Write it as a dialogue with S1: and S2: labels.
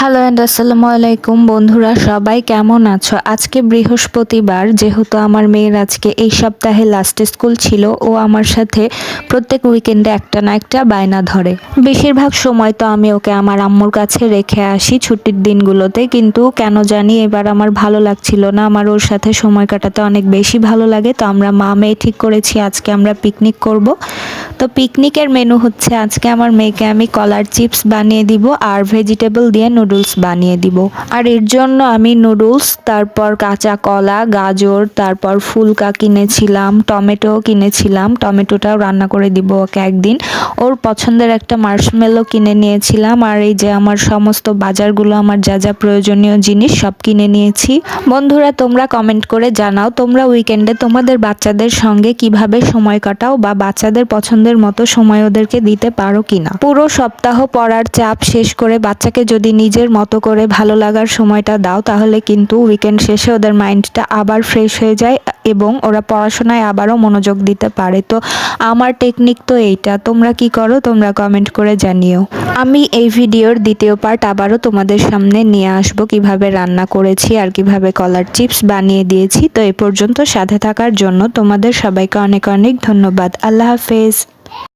S1: Hello and আসসালামু আলাইকুম বন্ধুরা, সবাই কেমন আছো? আজকে বৃহস্পতিবার, যেহেতু আমার মেয়ের আজকে এই সপ্তাহে লাস্ট স্কুল ছিল, ও আমার সাথে প্রত্যেক উইকেন্ডে একটা না একটা বায়না ধরে। বেশিরভাগ সময় তো আমি ওকে আমার আম্মুর কাছে রেখে আসি ছুটির দিনগুলোতে, কিন্তু কেন জানি এবার আমার ভালো লাগছিল না। আমার ওর সাথে সময় কাটাতে অনেক বেশি ভালো লাগে, তো আমরা মা মেয়ে ঠিক করেছি, আজকে আমরা পিকনিক করব। তো পিকনিকের মেনু হচ্ছে আজকে আমার মেয়েকে আমি কলার চিপস বানিয়ে দিব আর ভেজিটেবল দিয়ে নুডলস বানিয়ে দিব। আর এর জন্য আমি নুডলস তারপর কাঁচা কলা, গাজর, তারপর ফুলকা কিনেছিলাম, টমেটো কিনেছিলাম। টমেটোটাও রান্না করে দিব ওকে একদিন। ওর পছন্দের একটা মার্শমেলো কিনে নিয়েছিলাম আর এই যে আমার সমস্ত বাজারগুলো, আমার যা যা প্রয়োজনীয় জিনিস সব কিনে নিয়েছি। বন্ধুরা, তোমরা কমেন্ট করে জানাও, তোমরা উইকেন্ডে তোমাদের বাচ্চাদের সঙ্গে কীভাবে সময় কাটাও বা বাচ্চাদের পছন্দের মতো সময় ওদেরকে দিতে পারো কিনা। পুরো সপ্তাহ পড়ার চাপ শেষ করে বাচ্চাকে যদি নিজের মতো করে ভালো লাগার সময়টা দাও, তাহলে কিন্তু উইকেন্ড শেষে ওদের মাইন্ডটা আবার ফ্রেশ হয়ে যায় এবং ওরা পড়াশোনায় আবারও মনোযোগ দিতে পারে। তো আমার টেকনিক তো এইটা। তোমরা কি করো, তোমরা কমেন্ট করে জানিও। আমি এই ভিডিওর দ্বিতীয় পার্ট আবারও তোমাদের সামনে নিয়ে আসব, কীভাবে রান্না করেছি আর কীভাবে কলার চিপস বানিয়ে দিয়েছি। তো এ পর্যন্ত সাথে থাকার জন্য তোমাদের সবাইকে অনেক অনেক ধন্যবাদ। আল্লাহ হাফেজ।